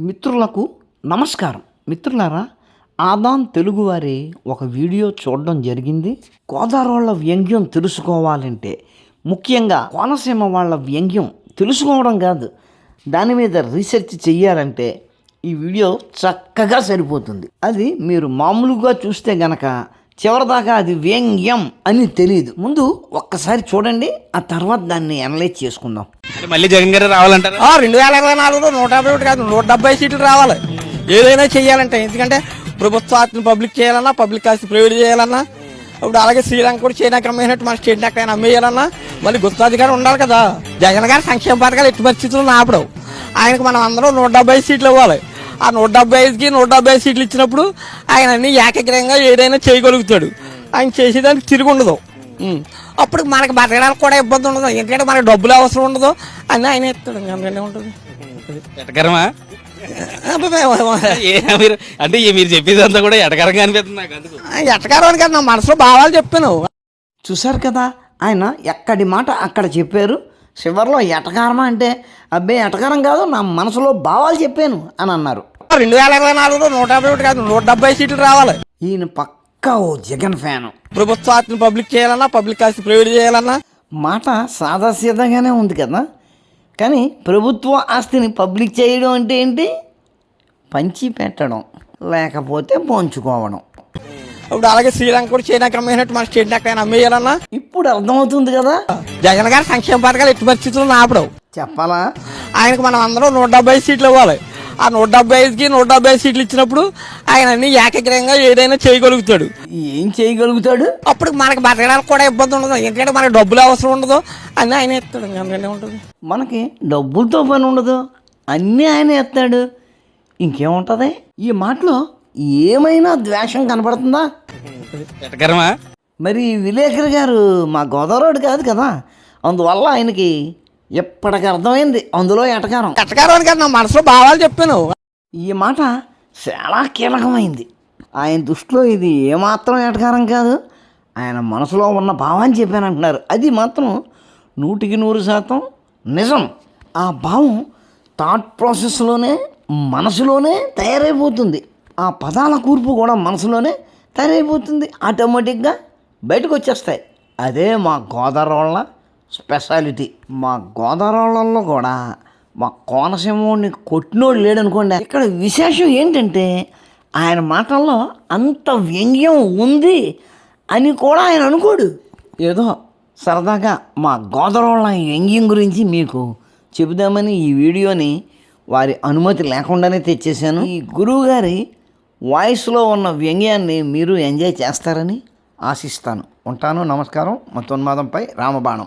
మిత్రులకు నమస్కారం. మిత్రులారా ఆదాన్ తెలుగువారి ఒక వీడియో చూడడం జరిగింది. గోదావరి వాళ్ళ వ్యంగ్యం తెలుసుకోవాలంటే ముఖ్యంగా కోనసీమ వాళ్ళ వ్యంగ్యం తెలుసుకోవడం కాదు. దాని మీద రీసెర్చ్ చెయ్యాలంటే ఈ వీడియో చక్కగా సరిపోతుంది. అది మీరు మామూలుగా చూస్తే గనక చివరిదాకా అది వ్యంగ్యం అని తెలియదు ముందు ఒక్కసారి చూడండి ఆ తర్వాత దాన్ని అనలైజ్ చేసుకుందాం. మళ్ళీ జగన్ గారు రావాలంటారా? రెండు వేల ఇరవై నాలుగులో నూట యాభై ఒకటి కాదు నూట డెబ్బై సీట్లు రావాలి. ఏదైనా చేయాలంటే ఎందుకంటే ప్రభుత్వ ఆస్తిని పబ్లిక్ చేయాలన్నా పబ్లిక్ ఆస్తి ప్రైవేట్ చేయాలన్నా ఇప్పుడు అలాగే శ్రీలంక కూడా చైనాకి అమ్మేసినట్టు మన స్టేట్ ఎక్కడైనా అమ్మేయాలన్నా మళ్ళీ గుత్తాధికారి ఉండాలి కదా. జగన్ గారి సంక్షేమ పథకాలు ఎట్టి పరిస్థితుల్లో ఆపడం ఆయనకు మనం అందరం నూట డెబ్బై సీట్లు ఇవ్వాలి. ఆ నూట డెబ్బై ఐదుకి నూట డెబ్బై ఐదు సీట్లు ఇచ్చినప్పుడు ఆయన అన్ని ఏకగ్రహంగా ఏదైనా చేయగలుగుతాడు. ఆయన చేసేదానికి తిరిగి ఉండదు అప్పుడు మనకి బతకడానికి కూడా ఇబ్బంది ఉండదు. ఎందుకంటే మనకి డబ్బులు అవసరం ఉండదు. అని ఆయన ఇస్తాడు ఇంకా అందుకనే ఉంటుంది. ఎటకరమా? మీరు అంటే మీరు చెప్పేదంతా కూడా ఎటకరంగా అనిపిస్తుంది నాకు అందుకు. ఎట్టకారం కాదు నా మనసులో భావాలు చెప్పాను. చూశారు కదా ఆయన ఎక్కడి మాట అక్కడ చెప్పారు. చివరిలో ఎటకారమా అంటే అబ్బే ఎటకారం కాదు నా మనసులో భావాలు చెప్పాను అని అన్నారు. రెండు వేల ఇరవై నాలుగులో నూట యాభై ఒకటి కాదు నూట డెబ్బై సీట్లు రావాలి. ఈయన పక్కా ఓ జగన్ ఫ్యాను. ప్రభుత్వ ఆస్తిని పబ్లిక్ చేయాలన్నా పబ్లిక్ ఆస్తి ప్రైవేట్ చేయాలన్నా? మాట సాదాసీదాగానే ఉంది కదా. కానీ ప్రభుత్వ ఆస్తిని పబ్లిక్ చేయడం అంటే ఏంటి? పంచి పెట్టడం లేకపోతే పంచుకోవడం. ఇప్పుడు అలాగే శ్రీలంక కూడా చైనాకి అమ్మేసినట్టు మన స్టేట్ ఎక్కడైనా అమ్మేయాలన్నా? ఇప్పుడు అర్థమవుతుంది కదా. జగన్ గారి సంక్షేమ పథకాలు ఎట్టి పరిస్థితుల్లో ఆపడం చెప్పాలా? ఆయనకు మనం అందరం నూట డెబ్బై సీట్లు ఇవ్వాలి. ఆ నూట డెబ్బై ఐదుకి నూట డెబ్బై ఐదు సీట్లు ఇచ్చినప్పుడు ఆయన అన్ని ఏకగ్రహంగా ఏదైనా చేయగలుగుతాడు. ఏం చేయగలుగుతాడు? అప్పుడు మనకి బతకడానికి కూడా ఇబ్బంది ఉండదు. ఎందుకంటే మనకి డబ్బులు అవసరం ఉండదు అని ఆయన ఇస్తాడు అందుకనే ఉంటుంది. మనకి డబ్బులతో పని ఉండదు. అన్నీ ఆయన ఎత్తాడు. ఇంకేముంటుంది? ఈ మాటలో ఏమైనా ద్వేషం కనపడుతుందా? ఎటకరమా? మరి విలేకరి గారు మా గోదావరి కాదు కదా. అందువల్ల ఆయనకి ఎప్పటికి అర్థమైంది. అందులో ఎటకారం కట్టకారం కాదు నా మనసులో భావాలు చెప్పాను. ఈ మాట చాలా కీలకమైంది. ఆయన దృష్టిలో ఇది ఏమాత్రం ఎటకారం కాదు ఆయన మనసులో ఉన్న భావాన్ని చెప్పానంటున్నారు అది మాత్రం నూటికి నూరు శాతం నిజం. ఆ భావం థాట్ ప్రాసెస్లోనే మనసులోనే తయారైపోతుంది. ఆ పదాల కూర్పు కూడా మనసులోనే తయారైపోతుంది. ఆటోమేటిక్గా బయటకు వచ్చేస్తాయి. అదే మా గోదావరి స్పెషాలిటీ. మా గోదావరిలో కూడా మా కోనసీమని కొట్టినోడు లేడనుకోండి. ఇక్కడ విశేషం ఏంటంటే ఆయన మాటల్లో అంత వ్యంగ్యం ఉంది అని కూడా ఆయన అనుకోడు. ఏదో సరదాగా మా గోదావరి వ్యంగ్యం గురించి మీకు చెబుదామని ఈ వీడియోని వారి అనుమతి లేకుండానే తెచ్చేశాను. ఈ గురువు గారి వాయిస్లో ఉన్న వ్యంగ్యాన్ని మీరు ఎంజాయ్ చేస్తారని ఆశిస్తాను. ఉంటాను. నమస్కారం. మతోన్మాదంపై రామబాణం.